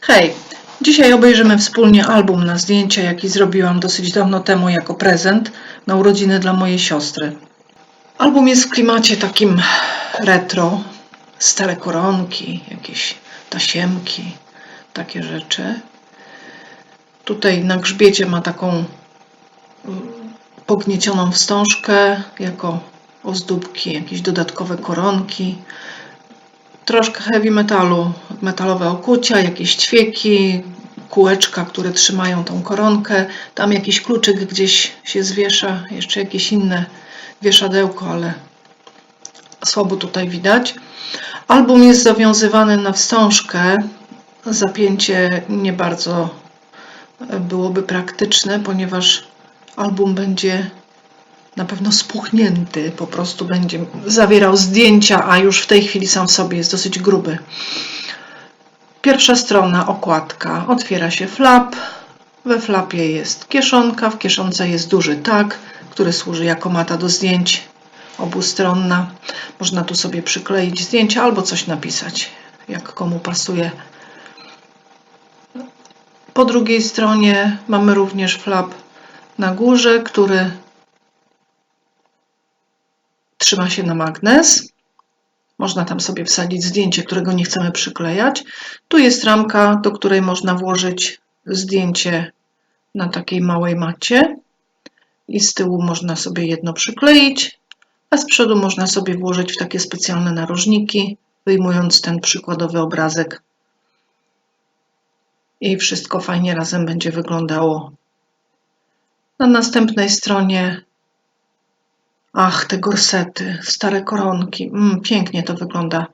Hej, dzisiaj obejrzymy wspólnie album na zdjęcia, jaki zrobiłam dosyć dawno temu jako prezent na urodziny dla mojej siostry. Album jest w klimacie takim retro, stare koronki, jakieś tasiemki, takie rzeczy. Tutaj na grzbiecie ma taką mm, pogniecioną wstążkę jako ozdóbki, jakieś dodatkowe koronki troszkę heavy metalu, metalowe okucia, jakieś ćwieki, kółeczka, które trzymają tą koronkę. Tam jakiś kluczyk gdzieś się zwiesza, jeszcze jakieś inne wieszadełko, ale słabo tutaj widać. Album jest zawiązywany na wstążkę. Zapięcie nie bardzo byłoby praktyczne, ponieważ album będzie na pewno spuchnięty, po prostu będzie zawierał zdjęcia, a już w tej chwili sam w sobie jest dosyć gruby. Pierwsza strona, okładka. Otwiera się flap. We flapie jest kieszonka, w kieszonce jest duży tag, który służy jako mata do zdjęć obustronna. Można tu sobie przykleić zdjęcia albo coś napisać, jak komu pasuje. Po drugiej stronie mamy również flap na górze, który trzyma się na magnes. Można tam sobie wsadzić zdjęcie, którego nie chcemy przyklejać. Tu jest ramka, do której można włożyć zdjęcie na takiej małej macie. I z tyłu można sobie jedno przykleić, a z przodu można sobie włożyć w takie specjalne narożniki, wyjmując ten przykładowy obrazek. I wszystko fajnie razem będzie wyglądało. Na następnej stronie Ach, te gorsety, stare koronki. Mm, pięknie to wygląda.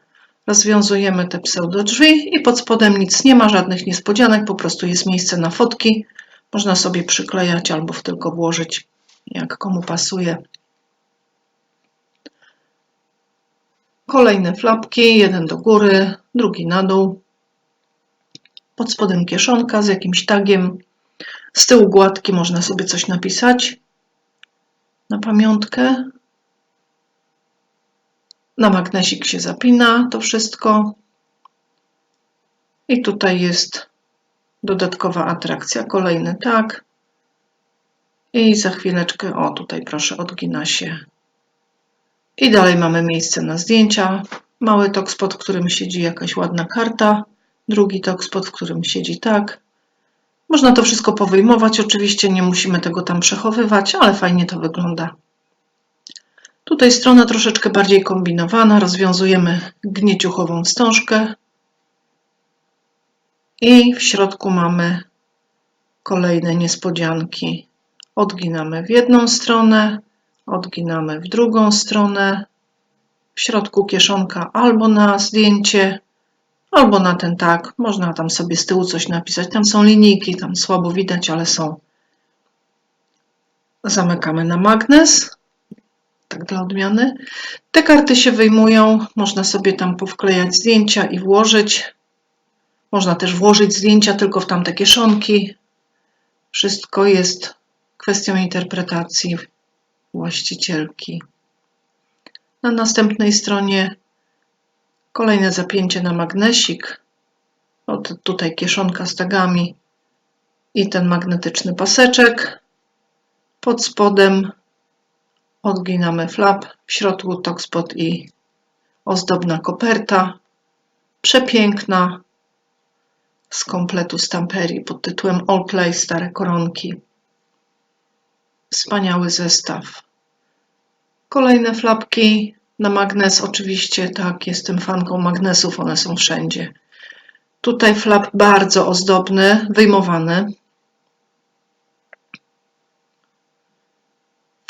Rozwiązujemy te pseudo drzwi i pod spodem nic nie ma, żadnych niespodzianek, po prostu jest miejsce na fotki. Można sobie przyklejać albo tylko włożyć, jak komu pasuje. Kolejne flapki, jeden do góry, drugi na dół. Pod spodem kieszonka z jakimś tagiem. Z tyłu gładki można sobie coś napisać na pamiątkę. Na magnesik się zapina to wszystko. I tutaj jest dodatkowa atrakcja. Kolejny tak. I za chwileczkę, o tutaj proszę, odgina się. I dalej mamy miejsce na zdjęcia. Mały tok, pod którym siedzi jakaś ładna karta. Drugi tok, pod którym siedzi tak. Można to wszystko powyjmować, oczywiście nie musimy tego tam przechowywać, ale fajnie to wygląda. Tutaj strona troszeczkę bardziej kombinowana. Rozwiązujemy gnieciuchową wstążkę. I w środku mamy kolejne niespodzianki. Odginamy w jedną stronę, odginamy w drugą stronę. W środku kieszonka albo na zdjęcie, albo na ten tak. Można tam sobie z tyłu coś napisać. Tam są linijki, tam słabo widać, ale są. Zamykamy na magnes tak dla odmiany. Te karty się wyjmują, można sobie tam powklejać zdjęcia i włożyć. Można też włożyć zdjęcia tylko w tamte kieszonki. Wszystko jest kwestią interpretacji właścicielki. Na następnej stronie kolejne zapięcie na magnesik. Od tutaj kieszonka z tagami i ten magnetyczny paseczek. Pod spodem Odginamy flap, w środku tokspot i ozdobna koperta. Przepiękna z kompletu stamperii pod tytułem All Play Stare Koronki. Wspaniały zestaw. Kolejne flapki na magnes, oczywiście tak, jestem fanką magnesów, one są wszędzie. Tutaj flap bardzo ozdobny, wyjmowany.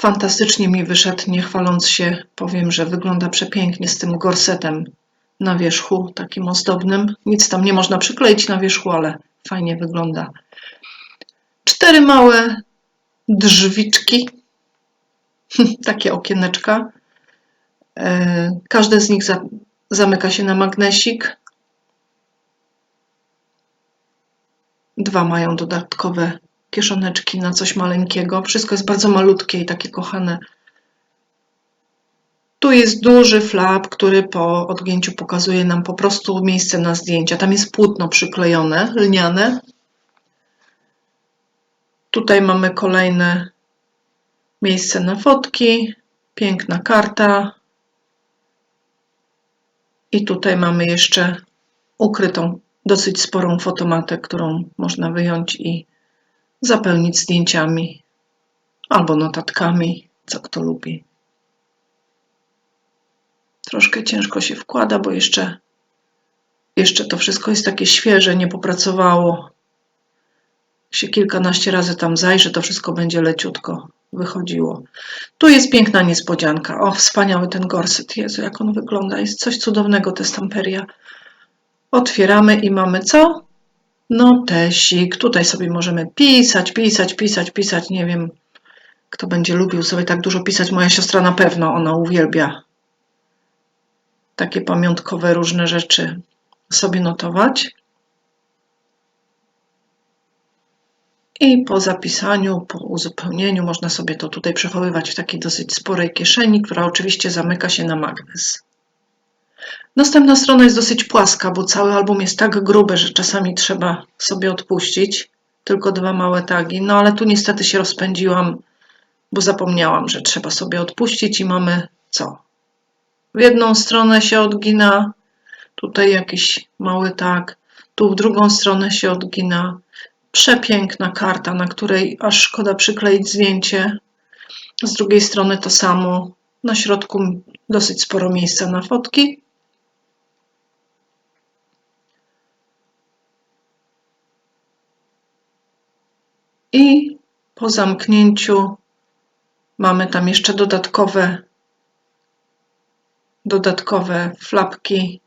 Fantastycznie mi wyszedł, nie chwaląc się, powiem, że wygląda przepięknie z tym gorsetem na wierzchu, takim ozdobnym. Nic tam nie można przykleić na wierzchu, ale fajnie wygląda. Cztery małe drzwiczki, takie okieneczka. E, każde z nich zamyka się na magnesik. Dwa mają dodatkowe kieszoneczki na coś maleńkiego. Wszystko jest bardzo malutkie i takie kochane. Tu jest duży flap, który po odgięciu pokazuje nam po prostu miejsce na zdjęcia. Tam jest płótno przyklejone, lniane. Tutaj mamy kolejne miejsce na fotki, piękna karta. I tutaj mamy jeszcze ukrytą dosyć sporą fotomatę, którą można wyjąć i zapełnić zdjęciami albo notatkami, co kto lubi. Troszkę ciężko się wkłada, bo jeszcze, jeszcze to wszystko jest takie świeże, nie popracowało. Się kilkanaście razy tam zajrzy, to wszystko będzie leciutko wychodziło. Tu jest piękna niespodzianka. O, wspaniały ten gorset. Jezu, jak on wygląda. Jest coś cudownego, te stamperia. Otwieramy i mamy co? Notesik. Tutaj sobie możemy pisać, pisać, pisać, pisać. Nie wiem, kto będzie lubił sobie tak dużo pisać. Moja siostra na pewno, ona uwielbia takie pamiątkowe różne rzeczy sobie notować. I po zapisaniu, po uzupełnieniu można sobie to tutaj przechowywać w takiej dosyć sporej kieszeni, która oczywiście zamyka się na magnes. Następna strona jest dosyć płaska, bo cały album jest tak gruby, że czasami trzeba sobie odpuścić. Tylko dwa małe tagi. No ale tu niestety się rozpędziłam, bo zapomniałam, że trzeba sobie odpuścić i mamy co? W jedną stronę się odgina, tutaj jakiś mały tag, tu w drugą stronę się odgina. Przepiękna karta, na której aż szkoda przykleić zdjęcie. Z drugiej strony to samo. Na środku dosyć sporo miejsca na fotki. I po zamknięciu mamy tam jeszcze dodatkowe dodatkowe flapki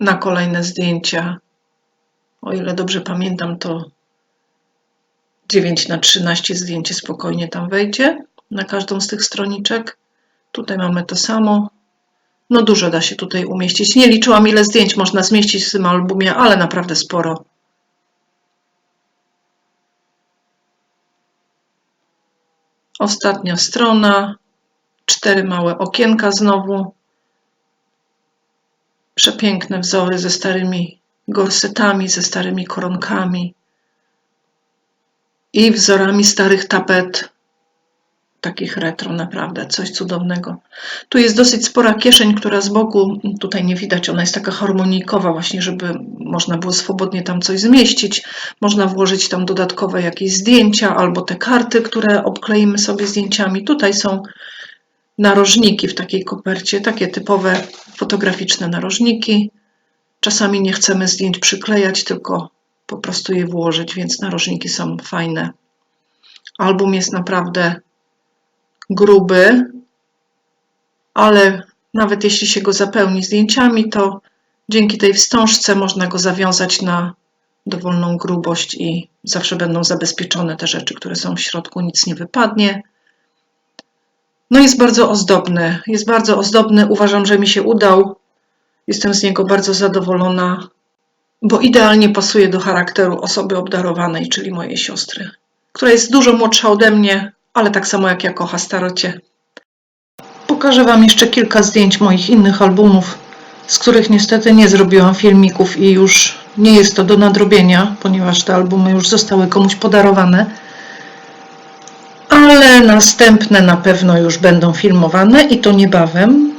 na kolejne zdjęcia. O ile dobrze pamiętam, to 9 na 13 zdjęcie spokojnie tam wejdzie na każdą z tych stroniczek. Tutaj mamy to samo. No dużo da się tutaj umieścić. Nie liczyłam ile zdjęć można zmieścić w tym albumie, ale naprawdę sporo. Ostatnia strona. Cztery małe okienka znowu. Przepiękne wzory ze starymi gorsetami, ze starymi koronkami i wzorami starych tapet, takich retro, naprawdę coś cudownego. Tu jest dosyć spora kieszeń, która z boku, tutaj nie widać, ona jest taka harmonijkowa, właśnie, żeby można było swobodnie tam coś zmieścić. Można włożyć tam dodatkowe jakieś zdjęcia albo te karty, które obkleimy sobie zdjęciami. Tutaj są narożniki w takiej kopercie, takie typowe fotograficzne narożniki. Czasami nie chcemy zdjęć przyklejać, tylko po prostu je włożyć, więc narożniki są fajne. Album jest naprawdę gruby, ale nawet jeśli się go zapełni zdjęciami, to dzięki tej wstążce można go zawiązać na dowolną grubość i zawsze będą zabezpieczone te rzeczy, które są w środku, nic nie wypadnie. No jest bardzo ozdobny, jest bardzo ozdobny, uważam, że mi się udał. Jestem z niego bardzo zadowolona, bo idealnie pasuje do charakteru osoby obdarowanej, czyli mojej siostry, która jest dużo młodsza ode mnie, ale tak samo jak ja kocha starocie. Pokażę Wam jeszcze kilka zdjęć moich innych albumów, z których niestety nie zrobiłam filmików i już nie jest to do nadrobienia, ponieważ te albumy już zostały komuś podarowane. Ale następne na pewno już będą filmowane i to niebawem.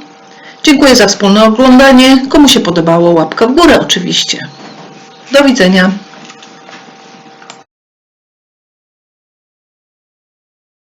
Dziękuję za wspólne oglądanie. Komu się podobało, łapka w górę oczywiście. Do widzenia.